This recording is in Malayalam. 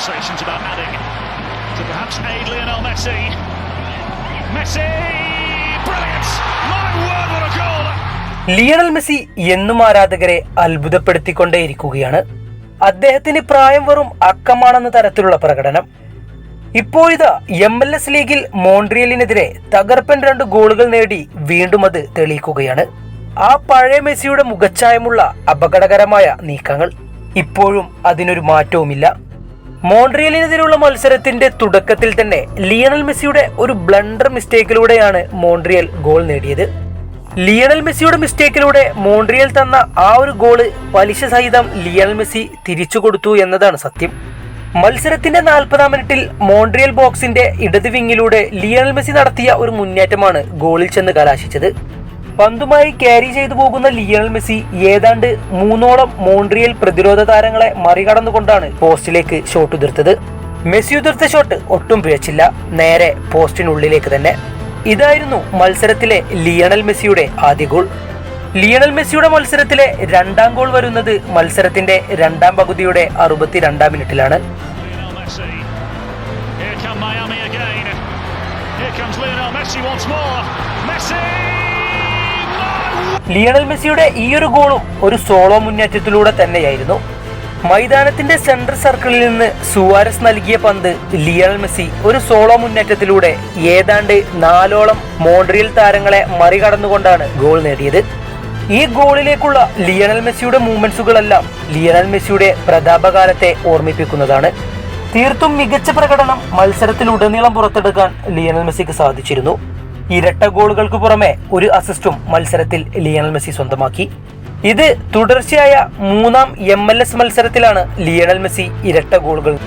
conversations about adding to perhaps aid Lionel Messi. Messi! Brilliant! My word, what a goal! Lionel Messi എന്നും ആരാധകരെ അത്ഭുതപ്പെടുത്തിക്കൊണ്ടേയിരിക്കുകയാണ് അദ്ദേഹത്തിന് പ്രായം വെറും അക്കമാണെന്ന തരത്തിലുള്ള പ്രകടനം ഇപ്പോഴിതാ എം എൽ എസ് ലീഗിൽ മോൺട്രിയലിനെതിരെ തകർപ്പൻ രണ്ട് ഗോളുകൾ നേടി വീണ്ടും അത് തെളിയിക്കുകയാണ് ആ പഴയ മെസ്സിയുടെ മുഖച്ഛായമുള്ള അപകടകരമായ നീക്കങ്ങൾ ഇപ്പോഴും അതിനൊരു മാറ്റവുമില്ല മോൺട്രിയലിനെതിരെയുള്ള മത്സരത്തിന്റെ തുടക്കത്തിൽ തന്നെ ലിയണൽ മെസ്സിയുടെ ഒരു ബ്ലണ്ടർ മിസ്റ്റേക്കിലൂടെയാണ് മോൺട്രിയൽ ഗോൾ നേടിയത്. ലിയണൽ മെസ്സിയുടെ മിസ്റ്റേക്കിലൂടെ മോൺട്രിയൽ തന്ന ആ ഒരു ഗോൾ പലിശ സഹിതം ലിയണൽ മെസ്സി തിരിച്ചു കൊടുത്തു എന്നതാണ് സത്യം. മത്സരത്തിന്റെ നാൽപ്പതാം മിനിറ്റിൽ മോൺട്രിയൽ ബോക്സിന്റെ ഇടത് വിങ്ങിലൂടെ ലിയണൽ മെസ്സി നടത്തിയ ഒരു മുന്നേറ്റമാണ് ഗോളിൽ ചെന്ന് കലാശിച്ചത്. പന്തുമായി ക്യാരി ചെയ്തു പോകുന്ന ലിയണൽ മെസ്സി ഏതാണ്ട് മൂന്നോളം മോൺട്രിയൽ പ്രതിരോധ താരങ്ങളെ മറികടന്നുകൊണ്ടാണ് പോസ്റ്റിലേക്ക് ഷോട്ട് ഉതിർത്തത് മെസ്സി ഉതിർത്ത ഷോട്ട് ഒട്ടും പിഴച്ചില്ല നേരെ പോസ്റ്റിനുള്ളിലേക്ക് തന്നെ ഇതായിരുന്നു മത്സരത്തിലെ ലിയണൽ മെസ്സിയുടെ ആദ്യ ഗോൾ ലിയണൽ മെസ്സിയുടെ മത്സരത്തിലെ രണ്ടാം ഗോൾ വരുന്നത് മത്സരത്തിന്റെ രണ്ടാം പകുതിയുടെ അറുപത്തിരണ്ടാം മിനിറ്റിലാണ്. Here comes Lionel Messi once more. Messi! Lionel മെസ്സിയുടെ ഈ ഒരു ഗോളും ഒരു സോളോ മുന്നേറ്റത്തിലൂടെ തന്നെയായിരുന്നു. മൈതാനത്തിന്റെ സെൻട്രൽ സർക്കിളിൽ നിന്ന് സുവാരസ് നൽകിയ പന്ത് ലിയണൽ മെസ്സി ഒരു സോളോ മുന്നേറ്റത്തിലൂടെ ഏതാണ്ട് നാലോളം മോൺട്രിയൽ താരങ്ങളെ മറികടന്നുകൊണ്ടാണ് ഗോൾ നേടിയത്. ഈ ഗോളിലേക്കുള്ള ലിയണൽ മെസ്സിയുടെ മൂവ്മെന്റ്സുകളെല്ലാം ലിയണൽ മെസ്സിയുടെ പ്രതാപകാലത്തെ ഓർമ്മിപ്പിക്കുന്നതാണ്. തീർത്തും മികച്ച പ്രകടനം മത്സരത്തിലുടനീളം പുറത്തെടുക്കാൻ ലിയണൽ മെസ്സിക്ക് സാധിച്ചിരുന്നു. ഇരട്ട ഗോളുകൾക്ക് പുറമെ ഒരു അസിസ്റ്റും മത്സരത്തിൽ ലിയണൽ മെസ്സി സ്വന്തമാക്കി. ഇത് തുടർച്ചയായ മൂന്നാം എം എൽ എസ് മത്സരത്തിലാണ് ലിയണൽ മെസ്സി ഇരട്ട ഗോളുകൾ